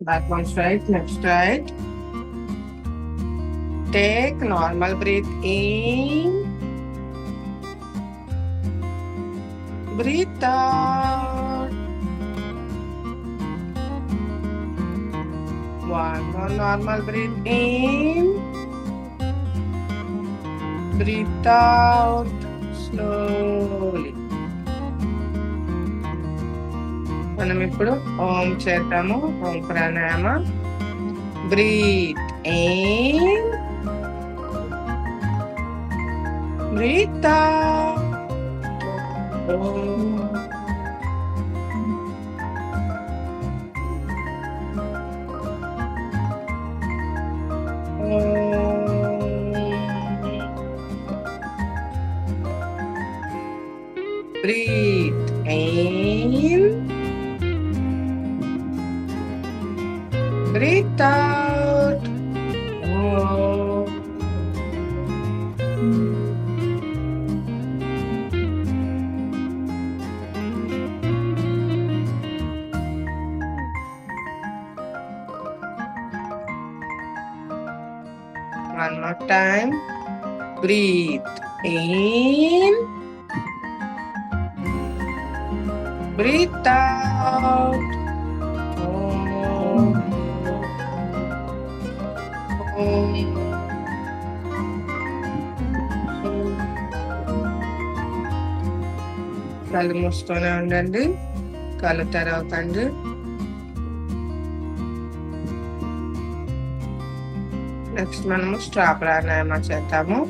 Back one straight, left straight. Take normal breath in. Breathe out. One more normal breath in. Breathe out slowly. మనం ఇప్పుడు ఓం చేద్దాము. Om pranayama. Breathe in breathe out Breathe out. One more time. Breathe in. కళ్ళు మూసుకొని ఉండండి. కళ్ళు తెరవకండి. Next మనము straw pranayama చేద్దాము.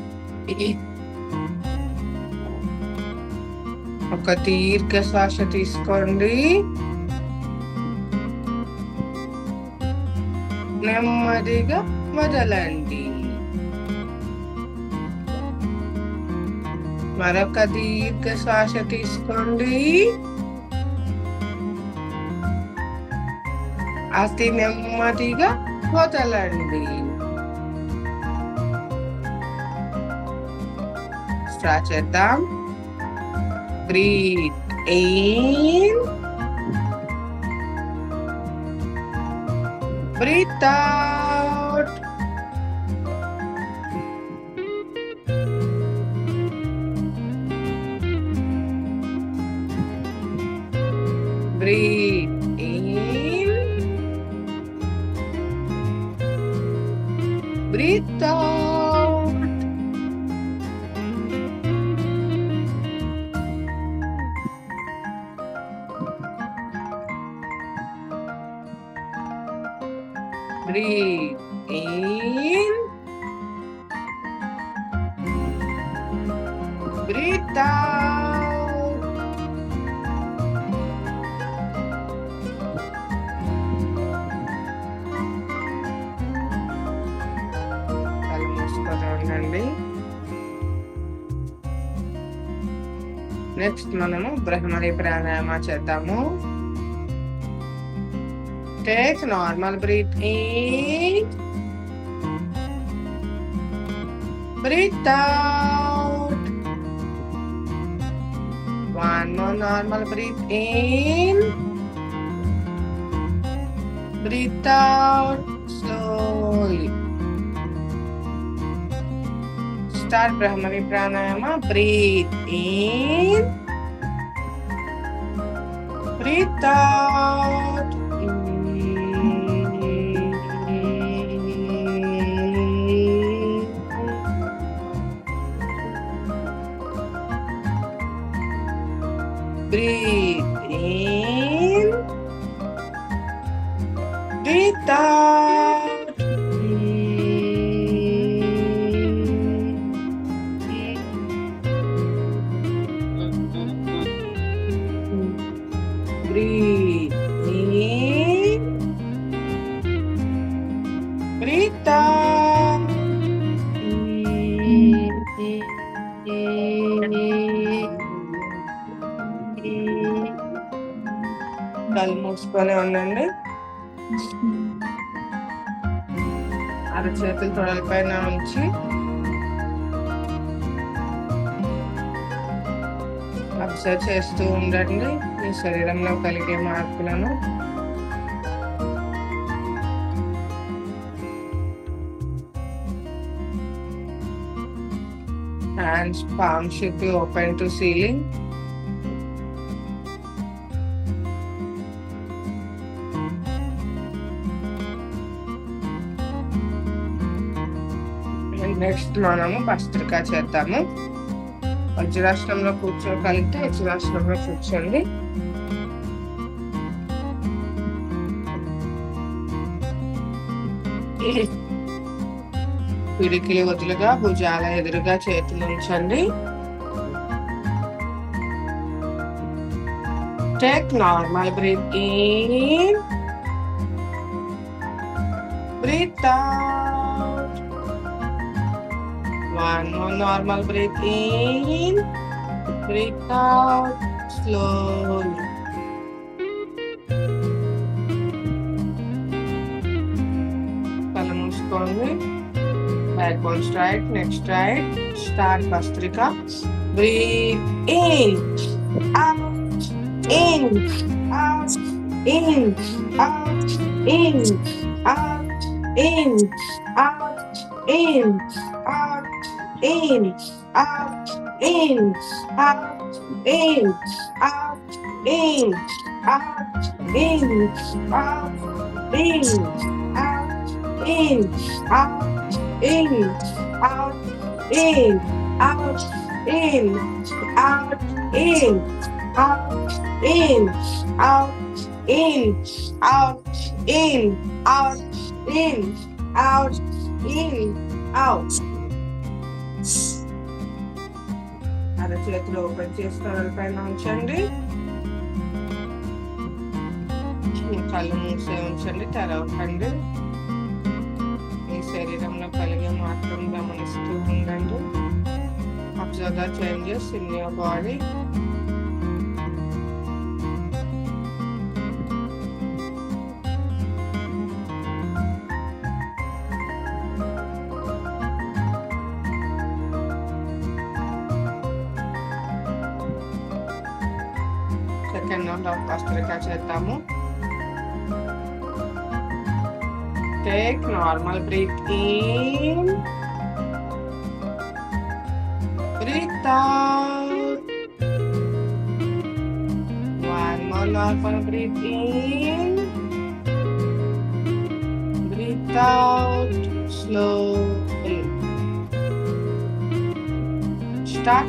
ఒక దీర్ఘ శ్వాస తీసుకోండి. నెమ్మదిగా వదలండి. మరొక దీర్ఘ శ్వాస తీసుకోండి. అతి నెమ్మదిగా వదలండి. చేద్దాం. Breathe in. Breathe. Breathe in. Breathe out. కళ్ళు మూసుకొని ఉండండి నెక్స్ట్ మనము బ్రహ్మరి ప్రాణాయామ చేద్దాము Take normal breath in. Breathe out. One more normal breath in. Breathe out slowly. Start Brahmani Pranayama. Breathe in. Breathe out. Breathe in. Breathe out. కళ్ళు మూసుకొని ఉండండి అర చేతులు తొడల పైన ఉంచి అబ్జర్వ్ చేస్తూ ఉండండి. మీ శరీరంలో కలిగే మార్పులను. Hands palm should be open to ceiling next మనము భస్త్రికా చేద్దాము. వజ్రాసనంలో కూర్చోగలిగితే వజ్రాసనంలో కూర్చోండి పిడికిలి వదులుగా భుజాల ఎదురుగా చేతులు ఉంచండి. Take normal breath in breathe out one more normal breath in breathe out slowly కళ్ళు మూసుకోండి backbone straight neck straight start bhastrika breathe in out in out in out in out in out in out in, out, in, out, in, out, in, out, in, out, in, out, in, out, in, out, in, out, in, out, in, out, in, out, in, out, in, out, in, out, in, out. అరచేతులు open చేసి పైన ఉంచండి కళ్ళు మూసే ఉంచండి తెరవకండి. మీ శరీరంలో కలిగే మాత్రం గమనిస్తూ ఉండండి. Observe the changes in your body second round of కస్తూరికా చేద్దాము take normal breath in breathe out one more normal breath in breathe out slowly. Start.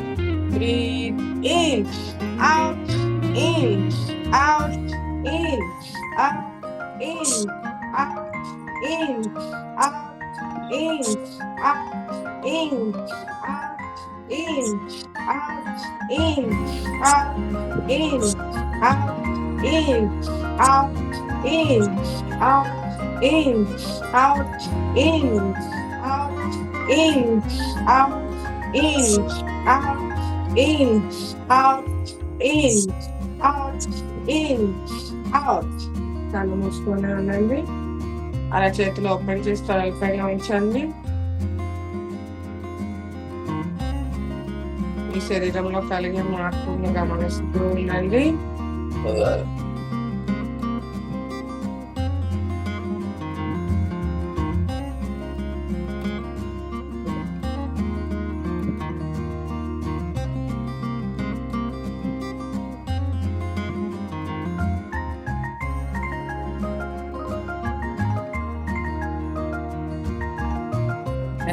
Breathe in, out, In, out, in, out, in, out, in, out, in, out, in, out, in, out, in, out, in, out, in, out, in, out, in, out, in, out, in, out, in, out, in, out, in, out, in, out. కళ్ళు మూసుకొని ఉండండి. అలా చేతులు open చేసి తలపైన ఉంచండి. మీ శరీరంలో కలిగే మార్పులను గమనిస్తూ ఉండండి.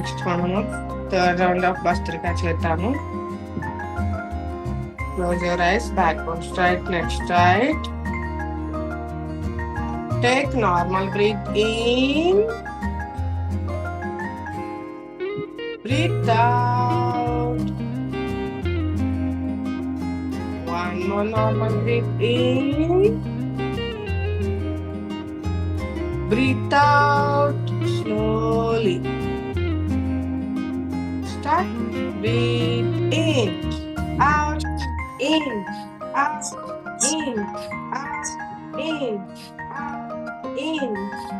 నెక్స్ట్ మనము థర్డ్ రౌండ్ ఆఫ్ భస్త్రిక చేద్దాము close your eyes backbone straight neck straight take normal breath in breathe out one more normal breath in breathe out slowly. Start. Breathe in, out, in, out, in, out, in, out, in,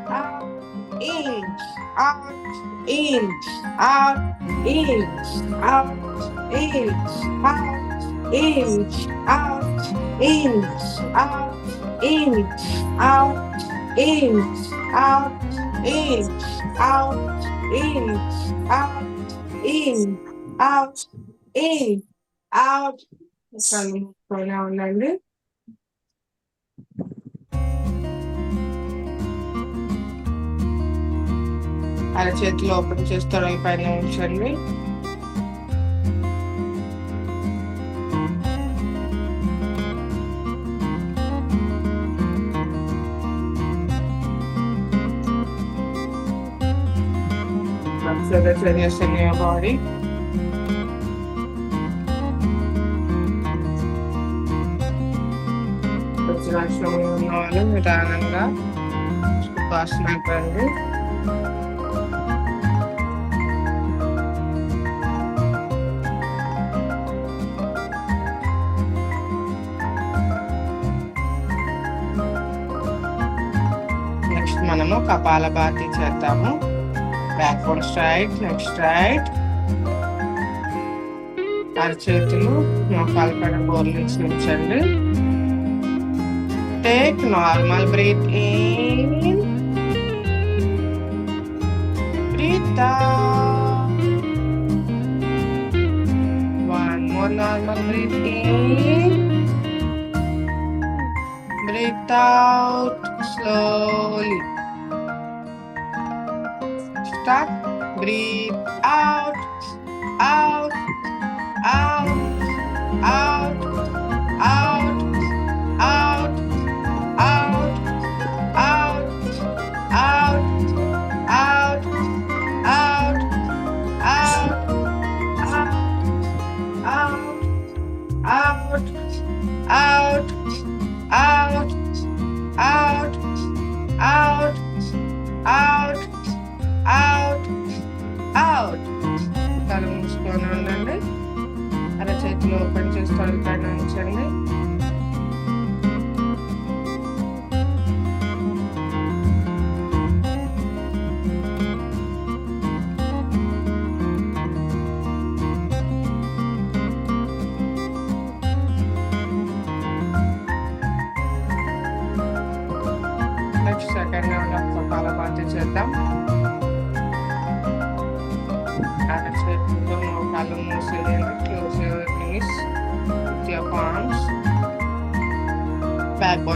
out, in, out, in, out, in, out, in, out, in, out, in, out, in, out, in, out, in, out, in, out, in, out, in, out. That's our pronoun అండి అరచేతులు open చేస్తారు ఈ పైన ఉంచండి So that's when you're sitting in your body. వజ్రాక్షరం ఉన్న వాళ్ళు నిదానంగా ఉపాసన రండి నెక్స్ట్ మనము కపాల భాతి చేద్దాము. బ్యాక్వర్డ్ స్ట్రైట్ నెక్స్ట్ స్ట్రైట్ అరచేతులు మోకాలు పైన బోర్లించి ఉంచండి. Take normal breath in. Breathe out. One more normal breath in. Breathe out slowly. Start. Breathe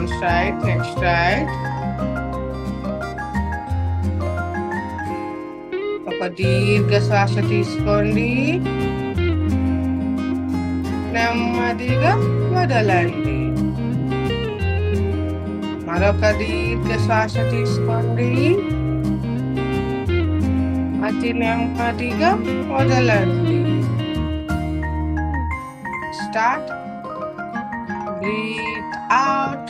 extract, extract. ఒక దీర్ఘ శ్వాస తీసుకోండి. నెమ్మదిగా వదలండి. మరొక దీర్ఘ శ్వాస తీసుకోండి. అతి నెమ్మదిగా వదలండి. స్టార్ట్ బ్రీత్ అవుట్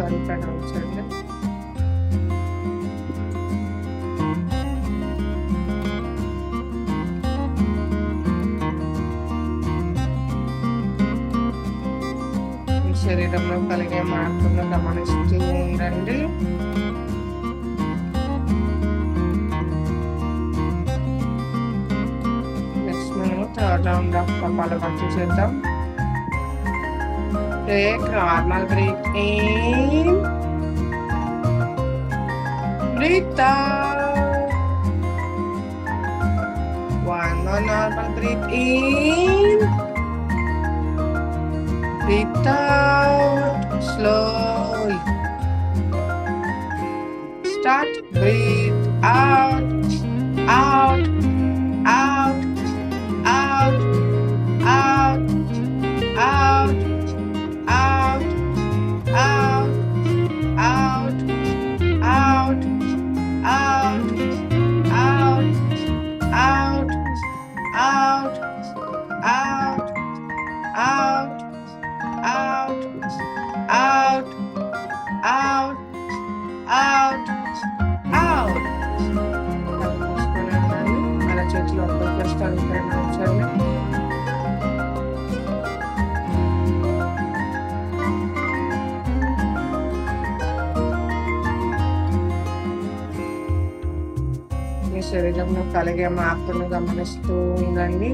చేస్తారు పైన శరీరంలో కలిగే మార్పులను గమనిస్తూ ఉండండి. నెక్స్ట్ మనము థర్డ్ రౌండ్ ఆఫ్ కపాల భక్తి చేద్దాం. Corner breathe in. Breathe out. One more normal breathe in. Breathe out. Slowly. Start. Breathe out. Out. శరీరంలో కలిగే మార్పును గమనిస్తూ ఉండండి.